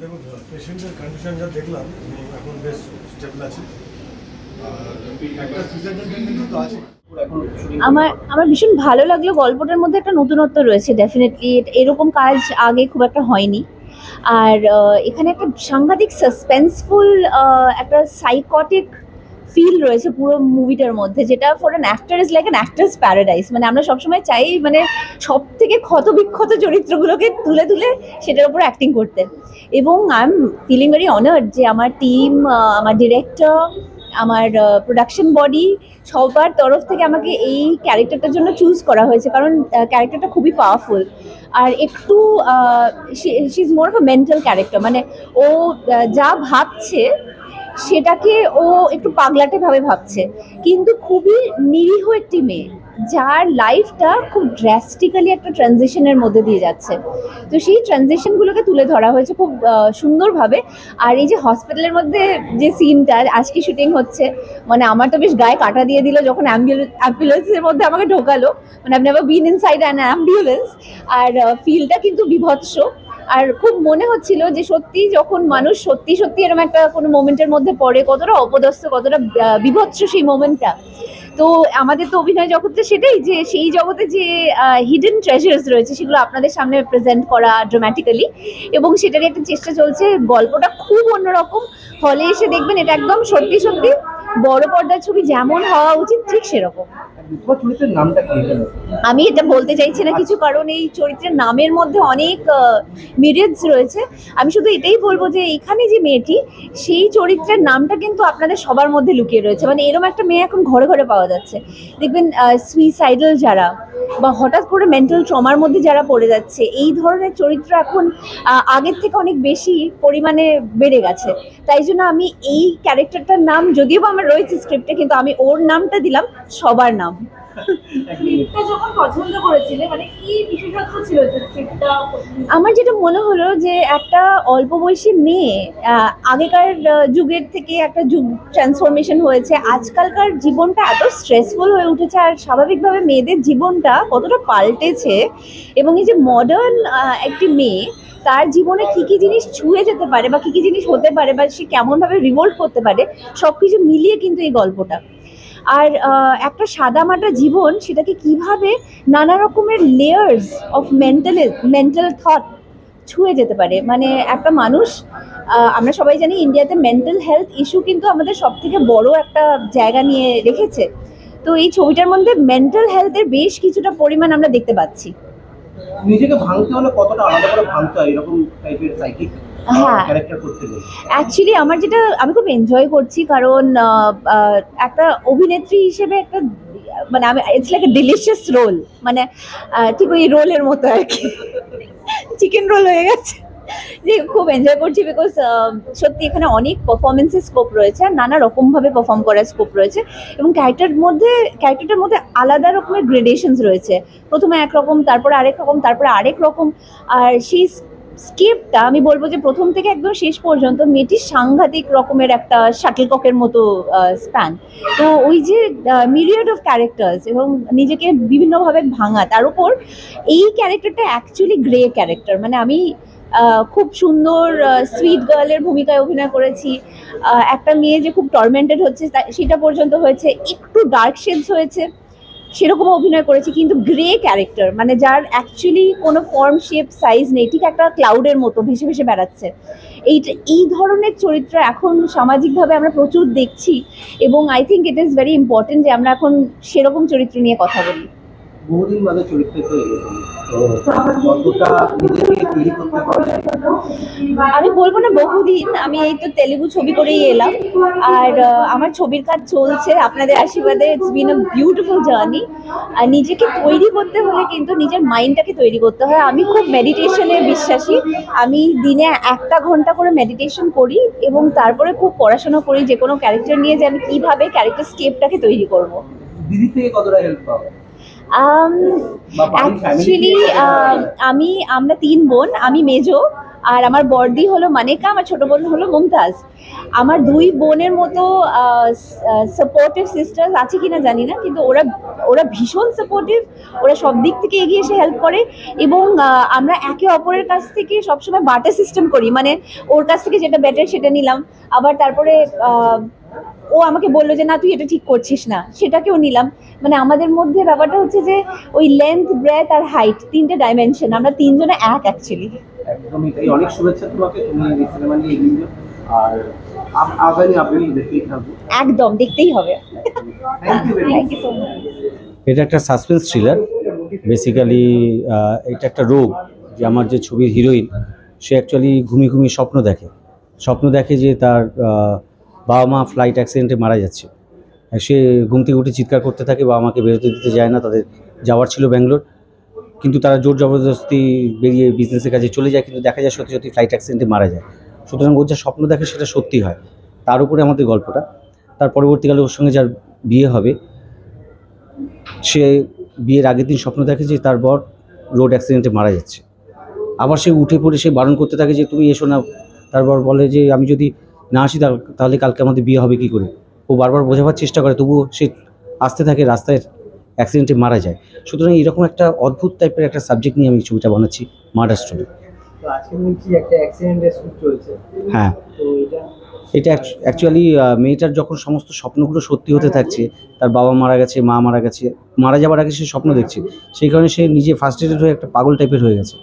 দেখুন পেশেন্টের কন্ডিশন যা দেখলাম এখন বেশ স্টেবল আছে। আমার আমার ভীষণ ভালো লাগল গল্পটার মধ্যে একটা নতুনত্ব রয়েছে ডেফিনেটলি এরকম কাজ আগে খুব একটা হয়নি। আর এখানে একটা সাংঘাতিক সাসপেন্সফুল একটা সাইকটিক ফিল রয়েছে পুরো মুভিটার মধ্যে, যেটা for an actor is like an actors paradise মানে আমরা সবসময় চাই মানে সব থেকে ক্ষতবিক্ষত চরিত্রগুলোকে তুলে তুলে সেটার উপর অ্যাক্টিং করতে। এবং I am feeling very honoured যে আমার টিম আমার ডিরেক্টর আমার প্রোডাকশন বডি সবার তরফ থেকে আমাকে এই ক্যারেক্টারটার জন্য চুজ করা হয়েছে। কারণ ক্যারেক্টারটা খুবই পাওয়ারফুল আর একটু she is more of mental character মানে ও যা ভাবছে সেটাকে ও একটু পাগলাটে ভাবে ভাবছে। কিন্তু খুবই নিরীহ একটি মেয়ে, যার লাইফটা খুব ড্রাস্টিক্যালি একটা ট্রানজিশনের মধ্যে দিয়ে যাচ্ছে। তো সেই ট্রানজিশনগুলোকে তুলে ধরা হয়েছে খুব সুন্দরভাবে। আর এই যে হসপিটালের মধ্যে যে সিনটা আজকে শুটিং হচ্ছে মানে আমার তো বেশ গায়ে কাটা দিয়ে দিল যখন অ্যাম্বুলেন্সের মধ্যে আমাকে ঢোকালো। মানে আপনি আবার বিন ইনসাইড অ্যান অ্যাম্বুলেন্স আর ফিলটা কিন্তু বিভৎস। আর খুব মনে হচ্ছিল যে সত্যি যখন মানুষ সত্যি সত্যি এরকম একটা কোনো মোমেন্টের মধ্যে পড়ে, কতটা অপদস্থ, কতটা বিভৎস সেই মোমেন্টটা তো আমাদের তো অভিনয় জগতে সেটাই যে সেই জগতে যে হিডেন ট্রেজার্স রয়েছে সেগুলো আপনাদের সামনে প্রেজেন্ট করা ড্রামাটিক্যালি এবং সেটারই একটা চেষ্টা চলছে। গল্পটা খুব অন্যরকম। হলে এসে দেখবেন এটা একদম সত্যি সত্যি বড় পর্দার ছবি যেমন হওয়া উচিত ঠিক সেরকম। আমি এটা বলতে চাইছি না কিছু কারণ এই চরিত্রের নামের মধ্যে অনেক মিরিয়ডস রয়েছে। আমি শুধু এটাই বলব যে এখানে যে মেয়েটি সেই চরিত্রের নামটা কিন্তু আপনাদের সবার মধ্যে লুকিয়ে রয়েছে। মানে এরকম একটা মেয়ে এখন ঘরে ঘরে পাওয়া যাচ্ছে। দেখবেন সুইসাইডাল যারা বা হঠাৎ করে মেন্টাল ট্রমার মধ্যে যারা পড়ে যাচ্ছে এই ধরনের চরিত্র এখন আগের থেকে অনেক বেশি পরিমাণে বেড়ে গেছে। তাই জন্য আমি এই ক্যারেক্টারটার নাম যদিও বা আমার রয়েছে স্ক্রিপ্টে কিন্তু আমি ওর নামটা দিলাম সবার নাম। যখন পছন্দ করেছিলে মানে কি বিশেষত্ব ছিল আমার যেটা মনে হলো যে একটা অল্প বয়সী মেয়ে আগেকার যুগের থেকে একটা যুগ ট্রান্সফরমেশন হয়েছে আজকালকার জীবনটা এত স্ট্রেসফুল হয়ে উঠেছে আর স্বাভাবিকভাবে মেয়েদের জীবনটা কতটা পাল্টেছে। এবং এই যে মডার্ন একটি মেয়ে তার জীবনে কি কি জিনিস ছুঁয়ে যেতে পারে বা কি কি জিনিস হতে পারে বা সে কেমনভাবে রিভোল্ট করতে পারে সব কিছু মিলিয়ে কিন্তু এই গল্পটা। আর একটা সাদামাটা জীবন সেটাকে কীভাবে নানা রকমের layers of mental mental thought ছুঁয়ে যেতে পারে। মানে একটা মানুষ আমরা সবাই জানি ইন্ডিয়াতে মেন্টাল হেলথ ইস্যু কিন্তু আমাদের সব থেকে বড় একটা জায়গা নিয়ে রেখেছে। তো এই ছবিটার মধ্যে মেন্টাল হেলথের বেশ কিছুটা পরিমাণ আমরা দেখতে পাচ্ছি। নিজেকে ভাঙতে হলে কতটা আলাদা করে ভাঙতে হয়? এরকম টাইপের সাইকিক হ্যাঁ। অ্যাকচুয়ালি আমার যেটা আমি খুব এনজয় করছি কারণ একটা অভিনেত্রী হিসেবে একটা মানে আমি it's like a delicious role মানে ঠিক ওই রোলের মতো আর কি। চিকেন রোল হয়ে গেছে। যে খুব এনজয় করছি বিকজ সত্যি এখানে অনেক পারফরমেন্সের স্কোপ রয়েছে আর নানা রকমভাবে পারফর্ম করার স্কোপ রয়েছে এবং ক্যারেক্টার মধ্যে ক্যারেক্টারটার মধ্যে আলাদা রকমের গ্রেডেশনস রয়েছে। প্রথমে একরকম তারপরে আরেক রকম, তারপরে আরেক রকম। আর সেই স্কেপটা আমি বলব যে প্রথম থেকে একদম শেষ পর্যন্ত মেয়েটি সাংঘাতিক রকমের একটা শাটলককের মতো স্প্যান তো ওই যে মিরিয়ড অফ ক্যারেক্টার্স এবং নিজেকে বিভিন্নভাবে ভাঙা, তার উপর এই ক্যারেক্টারটা অ্যাকচুয়ালি গ্রে ক্যারেক্টার মানে আমি খুব সুন্দর সুইট গার্লের ভূমিকায় অভিনয় করেছি। একটা মেয়ে যে খুব টর্মেন্টেড হচ্ছে সেটা পর্যন্ত হয়েছে। একটু ডার্ক শেডস হয়েছে সেরকম অভিনয় করেছি। কিন্তু গ্রে ক্যারেক্টার মানে যার অ্যাকচুয়ালি কোনো ফর্ম শেপ সাইজ নেই, ঠিক একটা ক্লাউডের মতো ভেসে ভেসে বেড়াচ্ছে। এই এই ধরনের চরিত্র এখন সামাজিকভাবে আমরা প্রচুর দেখছি এবং I think it is very important যে আমরা এখন সেরকম চরিত্র নিয়ে কথা বলি। বহুদিন চরিত্রে আমি বলব না, বহুদিন আমি এই তো তেলেগু ছবি করেই এলাম। আর আমার ছবির কাজ চলছে, আপনাদের আশীর্বাদে it's been a beautiful journey আর নিজেকে তৈরি করতে হলে কিন্তু নিজের মাইন্ডটাকে তৈরি করতে হয়। আমি খুব মেডিটেশনে বিশ্বাসী। আমি দিনে একটা ঘণ্টা করে মেডিটেশন করি এবং তারপরে খুব পড়াশোনা করি যে কোনো ক্যারেক্টার নিয়ে যে আমি কীভাবে ক্যারেক্টার স্কেপটাকে তৈরি করব। দিদি থেকে কতটা হেল্প পাও বা বাড়ির family অ্যাকচুয়ালি কতটা help? আমি আমরা তিন বোন আমি মেজো আর আমার বর্দি হলো মানেকা আমার ছোট বোন হলো মুমতাজ আমার দুই বোনের মতো সাপোর্টিভ সিস্টার্স আছে কিনা জানি না কিন্তু ওরা ওরা ভীষণ সাপোর্টিভ ওরা সব দিক থেকে এগিয়ে এসে হেল্প করে এবং আমরা একে অপরের কাছ থেকে সবসময় বাটার সিস্টেম করি মানে ওর কাছ থেকে যেটা বেটার সেটা নিলাম আবার তারপরে ও আমাকে বলল যে না তুই এটা ঠিক করছিস না। সেটাকেও নিলাম। মানে আমাদের মধ্যে ব্যাপারটা হচ্ছে যে ওই লেন্থ ব্রেথ আর হাইট তিনটে ডাইমেনশন আমরা তিনজনে এক অ্যাকচুয়ালি একদমই তাই। অনেক শুভেচ্ছা তোমাকে তুমি এই সিনেমা নিয়ে এগিয়ে যাও আর আগামী আপনি দেখতেই থাকব। একদম দেখতেই হবে। Thank you very thank you so much এটা একটা সাসপেন্স থ্রিলার বেসিক্যালি এটা একটা রোগ যে আমার যে ছবির হিরোইন সে অ্যাকচুয়ালি ঘুমিয়ে ঘুমিয়ে স্বপ্ন দেখে। স্বপ্ন দেখে যে তার বাবা মা ফ্লাইট অ্যাক্সিডেন্টে মারা যাচ্ছে। সে ঘুম থেকে উঠে চিৎকার করতে থাকে বাবা মাকে বেরোতে দিতে যায় না, তাদের যাওয়ার ছিল ব্যাঙ্গালোর। কিন্তু তারা জোর জবরদস্তি বেরিয়ে বিজনেসের কাজে চলে যায়, কিন্তু দেখা যায় সত্যি সত্যি ফ্লাইট অ্যাক্সিডেন্টে মারা যায়। সুতরাং ওর যা স্বপ্ন দেখে সেটা সত্যি হয়। তার উপরে আমাদের গল্পটা। তার পরবর্তীকালে ওর সঙ্গে যার বিয়ে হবে, সে বিয়ের আগের দিন স্বপ্ন দেখে যে তার বর রোড অ্যাক্সিডেন্টে মারা যাচ্ছে। আবার সে উঠে পড়ে সে বারণ করতে থাকে যে, তুমি এসো না। তারপর বলে যে, আমি যদি না আসি তাহলে- কালকে আমাদের বিয়ে হবে কি করে? ও বারবার বোঝাবার চেষ্টা করে তবুও সে আসতে থাকে রাস্তায় অ্যাক্সিডেন্টে মারা যায়। সুতরাং এরকম একটা অদ্ভুত টাইপের একটা সাবজেক্ট নিয়ে আমি ছবিটা বানাচ্ছি মার্ডার স্টোরি হ্যাঁ। এটা অ্যাকচুয়ালি মেয়েটার যখন সমস্ত স্বপ্নগুলো সত্যি হতে থাকছে তার বাবা মারা গেছে মা মারা গেছে মারা যাবার আগে সে স্বপ্ন দেখছে সেই কারণে সে নিজে ফার্স্টেডেড হয়ে একটা পাগল টাইপের হয়ে গেছে।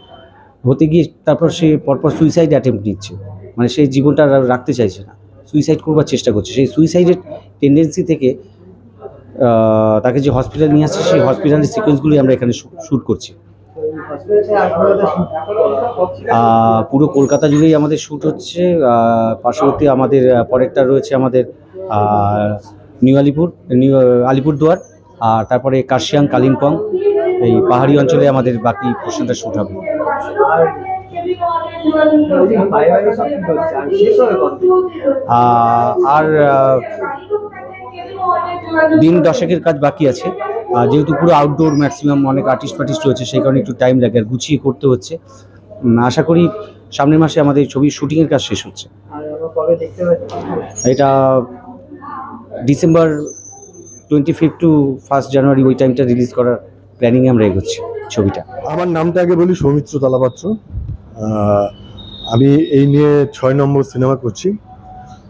হতে গিয়ে তারপর সে পরপর সুইসাইড অ্যাটেম্প নিচ্ছে। মানে সেই জীবনটা আর রাখতে চাইছে না। সুইসাইড করবার চেষ্টা করছে। সেই সুইসাইডের টেন্ডেন্সি থেকে তাকে যে হসপিটাল নিয়ে আসছে, সেই হসপিটালের সিকোয়েন্সগুলোই আমরা এখানে শ্যুট করছি। পুরো কলকাতা জুড়েই আমাদের শ্যুট হচ্ছে। পার্শ্ববর্তী আমাদের পরেরটা রয়েছে আমাদের নিউ আলিপুর, নিউ আলিপুরদুয়ার, আর তারপরে কার্শিয়াং, কালিম্পং, এই পাহাড়ি অঞ্চলে আমাদের বাকি পোর্শনটা শ্যুট হবে। আর দিন দশেকের কাজ বাকি আছে। যেহেতু পুরো আউটডোর ম্যাক্সিমাম অনেক আর্টিস্ট ফার্টিস্ট রয়েছে, সেই কারণে একটু টাইম লাগে আর গুছিয়ে করতে হচ্ছে। আশা করি সামনের মাসে আমাদের ছবির শুটিংয়ের কাজ শেষ হচ্ছে। এটা December twenty fifth to first January ওই টাইমটা রিলিজ করার প্ল্যানিংয়ে আমরা এগোচ্ছি ছবিটা। আমার নামটা আগে বলি সৌমিত্র তালাপাত্র। আমি এই নিয়ে ছয় নম্বর সিনেমা করছি,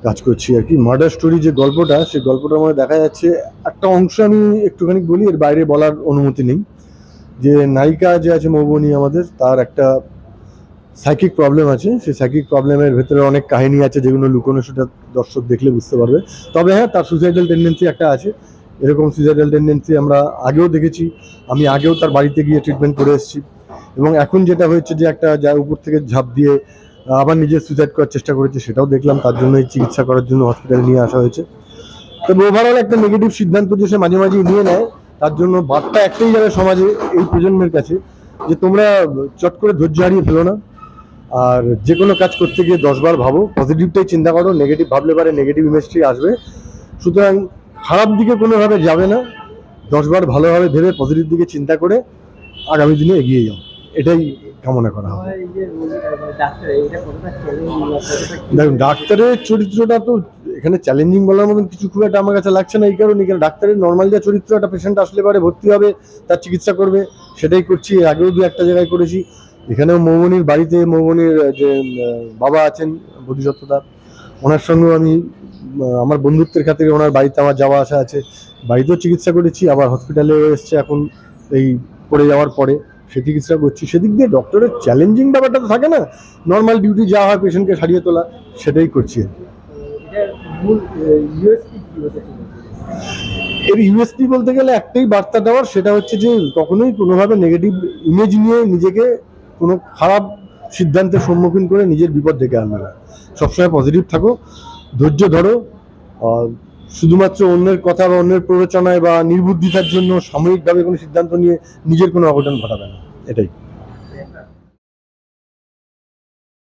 কাজ করছি আর কি। মার্ডার স্টোরি যে গল্পটা, সেই গল্পটার মধ্যে দেখা যাচ্ছে একটা অংশ আমি একটুখানি বলি, এর বাইরে বলার অনুমতি নেই। যে নায়িকা যে আছে মৌবনী আমাদের, তার একটা সাইকিক প্রবলেম আছে। সেই সাইকিক প্রবলেমের ভেতরে অনেক কাহিনী আছে যেগুলো লুকোনো, সেটা দর্শক দেখলে বুঝতে পারবে। তবে হ্যাঁ তার সুইসাইডাল টেন্ডেন্সি একটা আছে। এরকম সুইসাইডাল টেন্ডেন্সি আমরা আগেও দেখেছি। আমি আগেও তার বাড়িতে গিয়ে ট্রিটমেন্ট করে এসেছি। এবং এখন যেটা হয়েছে যে একটা যা উপর থেকে ঝাঁপ দিয়ে আবার নিজে সুইসাইড করার চেষ্টা করেছে, সেটাও দেখলাম, তার জন্যই চিকিৎসা করার জন্য হসপিটালে নিয়ে আসা হয়েছে। তবে ওভারঅল একটা নেগেটিভ সিদ্ধান্ত যে সে মাঝে মাঝে নিয়ে নেয়, তার জন্য বার্তা একটাই যাবে সমাজে এই প্রজন্মের কাছে, যে তোমরা চট করে ধৈর্য হারিয়ে ফেলো না। আর যে কোনো কাজ করতে গিয়ে দশবার ভাবো পজিটিভটাই চিন্তা করো নেগেটিভ ভাবলে পারে নেগেটিভ ইমেজটি আসবে। সুতরাং খারাপ দিকে কোনোভাবে যাবে না দশবার ভালোভাবে ভেবে পজিটিভ দিকে চিন্তা করে আগামী দিনে এগিয়ে যাও। এটাই কামনা করা হবে। দেখুন, ডাক্তারের চরিত্রটা তো এখানে চ্যালেঞ্জিং বলার মতন কিছু খুব একটা আমার কাছে লাগছে না, এই কারণে কারণ ডাক্তারের নর্মাল যা চরিত্র একটা পেশেন্ট আসলে পারে, ভর্তি হবে, তার চিকিৎসা করবে, সেটাই করছি আগেও দু একটা জায়গায় করেছি। এখানেও মৌবনির বাড়িতে মৌবনির যে বাবা আছেন বোধিসত্ত্বদার ওনার সঙ্গেও আমি আমার বন্ধুত্বের খাতিরে ওনার বাড়িতে আমার যাওয়া আসা আছে। বাড়িতেও চিকিৎসা করেছি, আবার হসপিটালেও এসছে এখন, এই পড়ে যাওয়ার পরে। সে চিকিৎসা করছি। সেদিক দিয়ে ডক্টরের চ্যালেঞ্জিং ব্যাপারটা তো থাকে না? নর্মাল ডিউটি যা হয় পেশেন্টকে সারিয়ে তোলা সেটাই করছি। এর ইউএসপি বলতে গেলে একটাই বার্তা দেওয়ার সেটা হচ্ছে যে কখনোই কোনোভাবে নেগেটিভ ইমেজ নিয়ে নিজেকে কোনো খারাপ সিদ্ধান্তের সম্মুখীন করে নিজের বিপদ ডেকে আনবে না। সবসময় পজিটিভ থাকো ধৈর্য ধরো আর শুধুমাত্র অন্যের কথা বা অন্যের প্ররোচনায় বা নির্বুদ্ধিতার জন্য সাময়িকভাবে কোনো সিদ্ধান্ত নিয়ে নিজের কোনো অঘটন ঘটাবে না। এটাই।